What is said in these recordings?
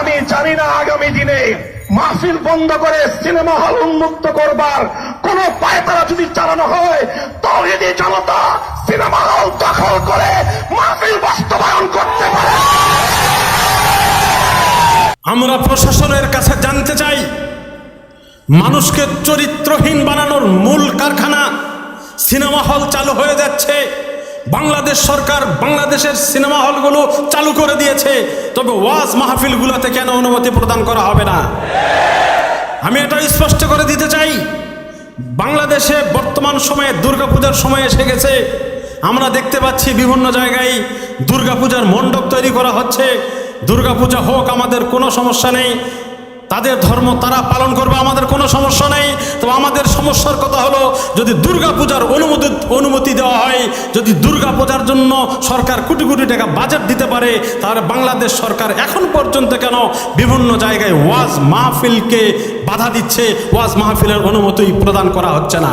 আমি জানি না আগামী দিনে মাহফিল বন্ধ করে সিনেমা হল উন্মুক্ত করবার কোন পায়তারা যদি চালানো হয়, তৌহিদি জনতা সিনেমা হল দখল করে মাহফিল বাস্তবায়ন করতে পারে। আমরা প্রশাসনের কাছে জানতে চাই, মানুষকে চরিত্রহীন বানানোর মূল কারখানা সিনেমা হল চালু হয়ে যাচ্ছে। বাংলাদেশ সরকার বাংলাদেশের সিনেমা হলগুলো চালু করে দিয়েছে। তবে ওয়াজ মাহফিলগুলোতে কেন অনুমতি প্রদান করা হবে না? আমি এটা স্পষ্ট করে দিতে চাই। বাংলাদেশে বর্তমান সময়ে দুর্গাপূজার সময় এসে গেছে। আমরা দেখতে পাচ্ছি বিভিন্ন জায়গায় দুর্গাপূজার মণ্ডপ তৈরি করা হচ্ছে। দুর্গাপূজা হোক, আমাদের কোনো সমস্যা নেই। তাদের ধর্ম তারা পালন করবে, আমাদের কোনো সমস্যা নেই। তো আমাদের সমস্যার কথা হলো, যদি দুর্গাপূজার অনুমতি অনুমতি দেওয়া হয়, যদি দুর্গা পূজার জন্য সরকার কোটি কোটি টাকা বাজেট দিতে পারে, তাহলে বাংলাদেশ সরকার এখন পর্যন্ত কেন বিভিন্ন জায়গায় ওয়াজ মাহফিলকে বাধা দিচ্ছে? ওয়াজ মাহফিলের অনুমতি প্রদান করা হচ্ছে না।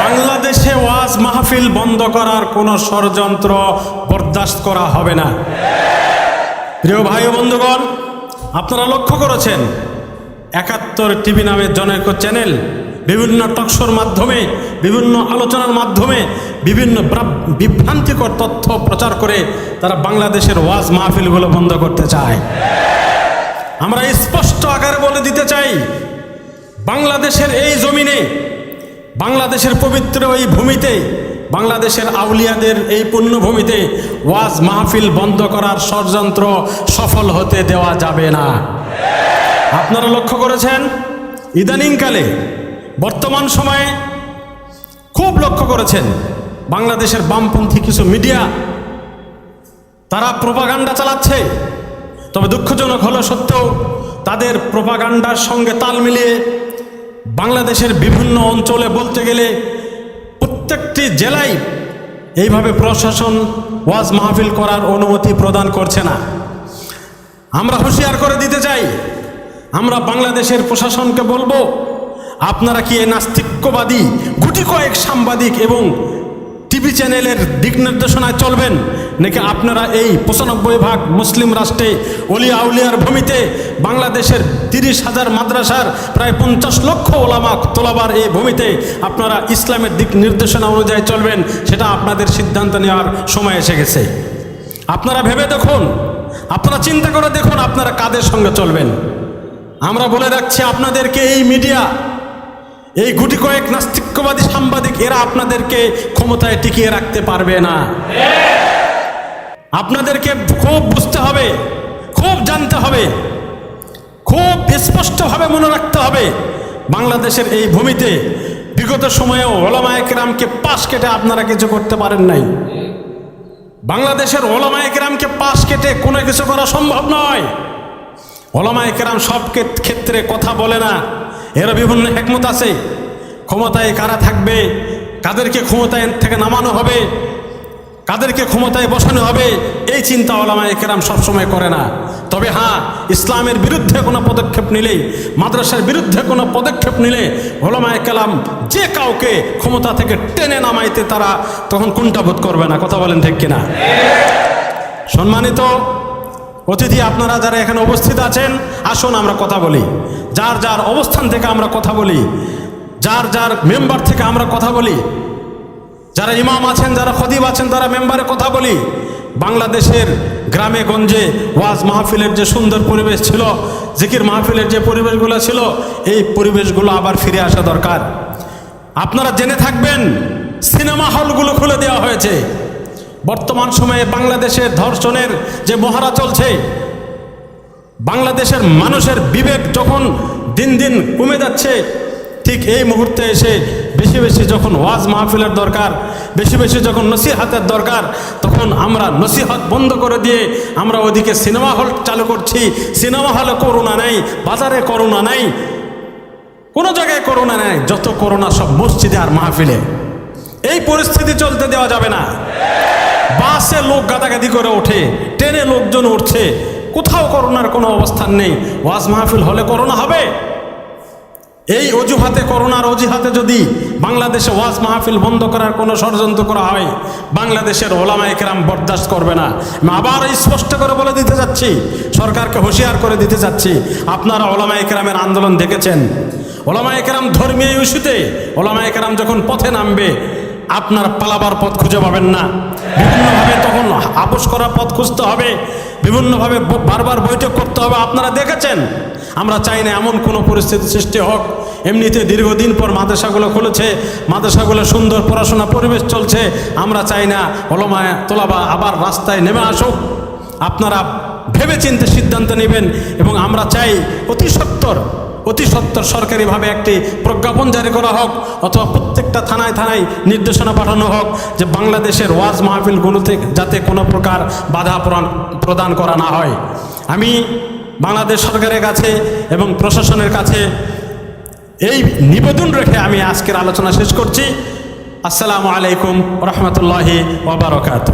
বাংলাদেশে ওয়াজ মাহফিল বন্ধ করার কোনো ষড়যন্ত্র বরদাস্ত করা হবে না। প্রিয় ভাই বন্ধুগণ আপনারা লক্ষ্য করেছেন? একাত্তর টিভি নামের জনৈক চ্যানেল, বিভিন্ন টকশোর মাধ্যমে, বিভিন্ন আলোচনার মাধ্যমে, বিভিন্ন বিভ্রান্তিকর তথ্য প্রচার করে তারা বাংলাদেশের ওয়াজ মাহফিলগুলো বন্ধ করতে চায়। আমরা স্পষ্ট আকারে বলে দিতে চাই, বাংলাদেশের এই জমিনে, বাংলাদেশের পবিত্র এই ভূমিতে বাংলাদেশের আউলিয়াদের এই পুণ্যভূমিতে ওয়াজ মাহফিল বন্ধ করার ষড়যন্ত্র সফল হতে দেওয়া যাবে না। আপনারা লক্ষ্য করেছেন? ইদানিংকালে, বর্তমান সময়ে খুব লক্ষ্য করেছেন বাংলাদেশের বামপন্থী কিছু মিডিয়া। তারা প্রোপাগান্ডা চালাচ্ছে। তবে দুঃখজনক হলো সত্ত্বেও তাদের প্রোপাগান্ডার সঙ্গে তাল মিলিয়ে বাংলাদেশের বিভিন্ন অঞ্চলে বলতে গেলে প্রত্যেকটি জেলায় এইভাবে প্রশাসন ওয়াজ মাহফিল করার অনুমতি প্রদান করছে না। আমরা হুঁশিয়ার করে দিতে চাই, আমরা বাংলাদেশের প্রশাসনকে বলব, আপনারা কি এ নাস্তিক্যবাদী গুটি কয়েক সাংবাদিক এবং টিভি চ্যানেলের দিক নির্দেশনায় চলবেন? নাকি আপনারা এই পঁচানব্বই ভাগ মুসলিম রাষ্ট্রে অলি আউলিয়ার ভূমিতে বাংলাদেশের তিরিশ হাজার মাদ্রাসার প্রায় পঞ্চাশ লক্ষ ওলামা তোলাবার এই ভূমিতে আপনারা ইসলামের দিক নির্দেশনা অনুযায়ী চলবেন, সেটা আপনাদের সিদ্ধান্ত নেওয়ার সময় এসে গেছে। আপনারা ভেবে দেখুন, আপনারা চিন্তা করে দেখুন আপনারা কাদের সঙ্গে চলবেন। আমরা বলে রাখছি, আপনাদেরকে এই মিডিয়া, এই গুটি কয়েক নাস্তিক্যবাদী সাংবাদিক, এরা আপনাদেরকে ক্ষমতায় টিকিয়ে রাখতে পারবে না। আপনাদেরকে খুব বুঝতে হবে, খুব জানতে হবে, খুব স্পষ্টভাবে মনে রাখতে হবে। বাংলাদেশের এই ভূমিতে বিগত সময়েও ওলামায়করামকে পাশ কেটে আপনারা কিছু করতে পারেন নাই। বাংলাদেশের ওলামায়করামকে পাশ কেটে কোনো কিছু করা সম্ভব নয়। ওলামায়করাম সব ক্ষেত্রে কথা বলে না। এর বিভিন্ন একমত আছে। ক্ষমতায় কারা থাকবে? কাদেরকে ক্ষমতায় থেকে নামানো হবে? কাদেরকে ক্ষমতায় বসানো হবে, এই চিন্তা ওলামা একরাম সবসময় করে না। তবে হ্যাঁ ইসলামের বিরুদ্ধে কোনো পদক্ষেপ নিলে, মাদ্রাসার বিরুদ্ধে কোনো পদক্ষেপ নিলে ওলামা একরাম যে কাউকে ক্ষমতা থেকে টেনে নামাইতে তারা তখন কোনটা বোধ করবে না। কথা বলেন ঠিক কিনা? সম্মানিত অতিথি, আপনারা যারা এখানে উপস্থিত আছেন, আসুন আমরা কথা বলি। যার যার অবস্থান থেকে আমরা কথা বলি, যার যার মেম্বার থেকে আমরা কথা বলি যারা ইমাম আছেন, যারা খদিব আছেন, তারা মেম্বারে কথা বলি। বাংলাদেশের গ্রামে, গঞ্জে ওয়াজ মাহফিলের যে সুন্দর পরিবেশ ছিল, জিকির মাহফিলের যে পরিবেশগুলো ছিল, এই পরিবেশগুলো আবার ফিরে আসা দরকার। আপনারা জেনে থাকবেন, সিনেমা হলগুলো খুলে দেওয়া হয়েছে। বর্তমান সময়ে বাংলাদেশের ধর্ষণের যে মহারা চলছে, বাংলাদেশের মানুষের বিবেক যখন দিন দিন কমে যাচ্ছে, ঠিক এই মুহূর্তে এসে বেশি বেশি যখন ওয়াজ মাহফিলের দরকার, বেশি বেশি যখন নসিহাতের দরকার, তখন আমরা নসিহাত বন্ধ করে দিয়ে আমরা ওদিকে সিনেমা হল চালু করছি। সিনেমা হলে করোনা নেই, বাজারে করোনা নেই, কোনো জায়গায় করোনা নেই, যত করোনা সব মসজিদে আর মাহফিলে। এই পরিস্থিতি চলতে দেওয়া যাবে না। বাসে লোক গাদাগাদি করে ওঠে, ট্রেনে লোকজন উঠছে, কোথাও করোনার কোনো অবস্থান নেই। ওয়াজ মাহফিল হলে করোনা হবে। এই অজুহাতে, করোনার অজুহাতে যদি বাংলাদেশে ওয়াজ মাহফিল বন্ধ করার কোনো ষড়যন্ত্র করা হয়, বাংলাদেশের ওলামা একরাম বরদাস্ত করবে না। আমি আবার স্পষ্ট করে বলে দিতে যাচ্ছি, সরকারকে হুঁশিয়ার করে দিতে যাচ্ছি। আপনারা ওলামা একরামের আন্দোলন দেখেছেন। ওলামা একরাম ধর্মীয় ইস্যুতে ওলামা একরাম যখন পথে নামবে আপনার পালাবার পথ খুঁজে পাবেন না। বিভিন্নভাবে তখন আপোষ করার পথ খুঁজতে হবে। বিভিন্নভাবে বারবার বৈঠক করতে হবে। আপনারা দেখেছেন? আমরা চাই না এমন কোনো পরিস্থিতি সৃষ্টি হোক। এমনিতে দীর্ঘদিন পর মাদ্রাসাগুলো খুলেছে। মাদ্রাসাগুলো সুন্দর পড়াশোনা পরিবেশ চলছে। আমরা চাই না ওলমায় তোলাবা আবার রাস্তায় নেমে আসুক। আপনারা ভেবে চিন্তে সিদ্ধান্ত নেবেন এবং আমরা চাই অতি সত্তর অতি সত্তর সরকারিভাবে একটি প্রজ্ঞাপন জারি করা হোক অথবা প্রত্যেকটা থানায় থানায় নির্দেশনা পাঠানো হোক যে বাংলাদেশের ওয়াজ মাহফিলগুলোতে যাতে কোনো প্রকার বাধা প্রদান- প্রদান করা না হয়। আমি বাংলাদেশ সরকারের কাছে এবং প্রশাসনের কাছে এই নিবেদন রেখে আমি আজকের আলোচনা শেষ করছি। আসসালামু আলাইকুম রহমতুল্লাহি ওবরাকাত